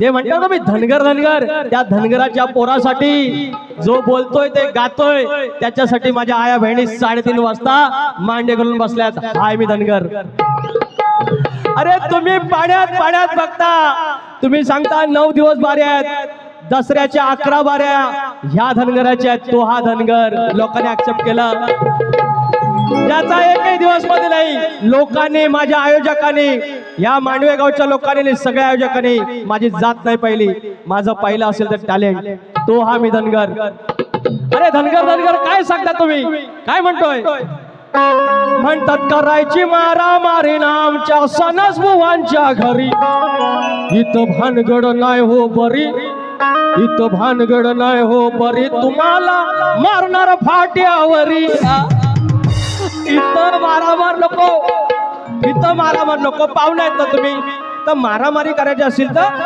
ते म्हणतात ना मी धनगर धनगर. त्या धनगराच्या पोरासाठी जो बोलतोय ते गातोय. त्याच्यासाठी माझ्या आया बहिणी साडेतीन वाजता मांडे करून बसल्यात. हाय मी धनगर. अरे तुम्ही पाण्यात पाण्यात बघता. तुम्ही सांगता नऊ दिवस बाऱ्या आहेत. दसऱ्याच्या अकरा बाऱ्या. ह्या धनगराच्या आहेत. तो हा धनगर. लोकांनी ऍक्सेप्ट केला. त्याचा एकही दिवसमध्ये नाही. लोकांनी माझ्या आयोजकांनी या मांडवे गावच्या लोकांनी सगळ्या आयोजकांनी माझी जात नाही पहिली. माझं पहिलं असेल तर टॅलेंट. तो हा मी धनगर. अरे धनगर धनगर काय सांगता तुम्ही? काय म्हणतोय? म्हणतात करायची मारा मारी आमच्या सणस बुवांच्या घरी. इथं भानगड नाही हो बरी. इथं भानगड नाही हो बरी. तुम्हाला मारणार फाट्यावरी. इथं मारामार नको. इथं मारामार नको पाहुणे आहेत ना तुम्ही? तर मारामारी करायची असेल तर